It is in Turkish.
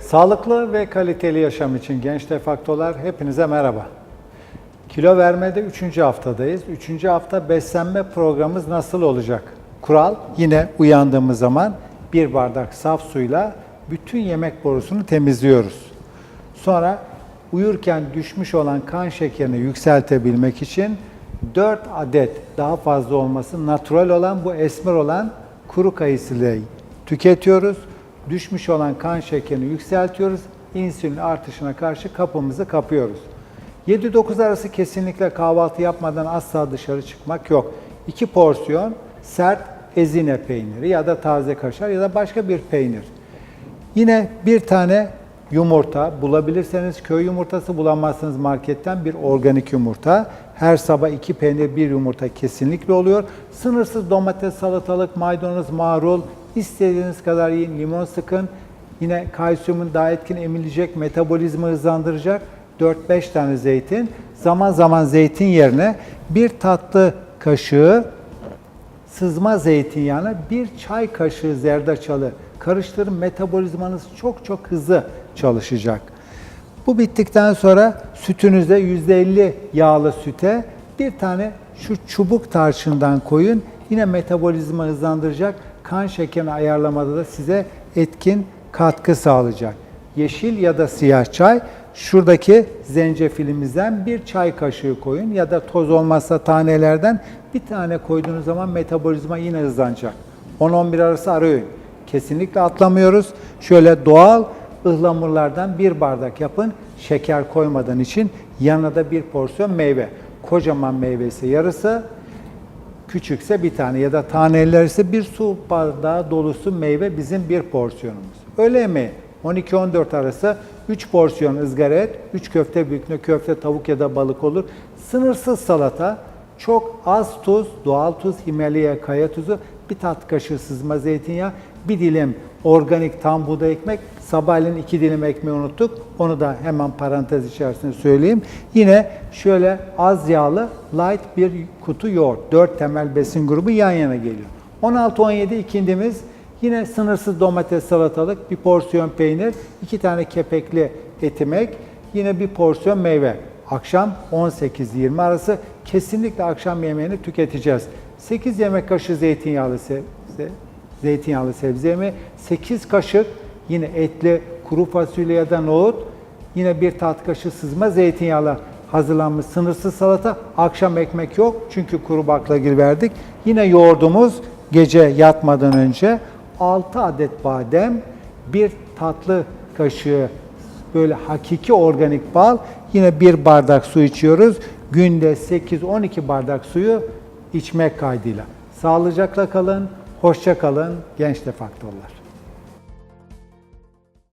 Sağlıklı ve kaliteli yaşam için genç defaktolar hepinize merhaba. Kilo vermede 3. haftadayız. 3. hafta beslenme programımız nasıl olacak? Kural yine uyandığımız zaman bir bardak saf suyla bütün yemek borusunu temizliyoruz. Sonra uyurken düşmüş olan kan şekerini yükseltebilmek için 4 adet daha fazla olması natural olan bu esmer olan kuru kayısıyla tüketiyoruz. Düşmüş olan kan şekerini yükseltiyoruz. İnsülin artışına karşı kapımızı kapıyoruz. 7-9 arası kesinlikle kahvaltı yapmadan asla dışarı çıkmak yok. 2 porsiyon sert ezine peyniri ya da taze kaşar ya da başka bir peynir. Yine bir tane yumurta bulabilirseniz köy yumurtası bulamazsınız marketten bir organik yumurta. Her sabah iki peynir bir yumurta kesinlikle oluyor. Sınırsız domates, salatalık, maydanoz, marul istediğiniz kadar yiyin. Limon sıkın. Yine kalsiyumun daha etkin emilecek, metabolizma hızlandıracak. 4-5 tane zeytin. Zaman zaman zeytin yerine bir tatlı kaşığı sızma zeytinyağına bir çay kaşığı zerdeçalı karıştırın. Metabolizmanız çok çok hızlı çalışacak. Bu bittikten sonra sütünüzde %50 yağlı süte bir tane şu çubuk tarçından koyun. Yine metabolizma hızlandıracak. Kan şekerini ayarlamada da size etkin katkı sağlayacak. Yeşil ya da siyah çay şuradaki zencefilimizden bir çay kaşığı koyun ya da toz olmazsa tanelerden bir tane koyduğunuz zaman metabolizma yine hızlanacak. 10-11 arası ara. Kesinlikle atlamıyoruz. Şöyle doğal ıhlamurlardan bir bardak yapın. Şeker koymadan için yanına da bir porsiyon meyve. Kocaman meyve ise yarısı, küçükse bir tane ya da taneler ise bir su bardağı dolusu meyve bizim bir porsiyonumuz. Öğle yemeği 12-14 arası 3 porsiyon ızgara et, 3 köfte büyüklüğünde köfte, tavuk ya da balık olur. Sınırsız salata, çok az tuz, doğal tuz, Himalaya kaya tuzu, bir tat kaşığı sızma zeytinyağı, bir dilim organik tam buğday ekmek, sabahleyin iki dilim ekmeği unuttuk. Onu da hemen parantez içerisinde söyleyeyim. Yine şöyle az yağlı light bir kutu yoğurt. 4 temel besin grubu yan yana geliyor. 16-17 ikindimiz yine sınırsız domates salatalık, bir porsiyon peynir, iki tane kepekli etimek, yine bir porsiyon meyve. Akşam 18-20 arası kesinlikle akşam yemeğini tüketeceğiz. 8 yemek kaşığı zeytinyağlı zeytinyağlı sebze yemeği, 8 kaşık yine etli kuru fasulye ya da nohut, yine bir tat kaşığı sızma zeytinyağlı hazırlanmış sınırsız salata. Akşam ekmek yok çünkü kuru baklagil verdik. Yine yoğurdumuz gece yatmadan önce 6 adet badem, bir tatlı kaşığı böyle hakiki organik bal, yine bir bardak su içiyoruz. Günde 8-12 bardak suyu içmek kaydıyla. Sağlıcakla kalın, hoşça kalın genç defaktörler.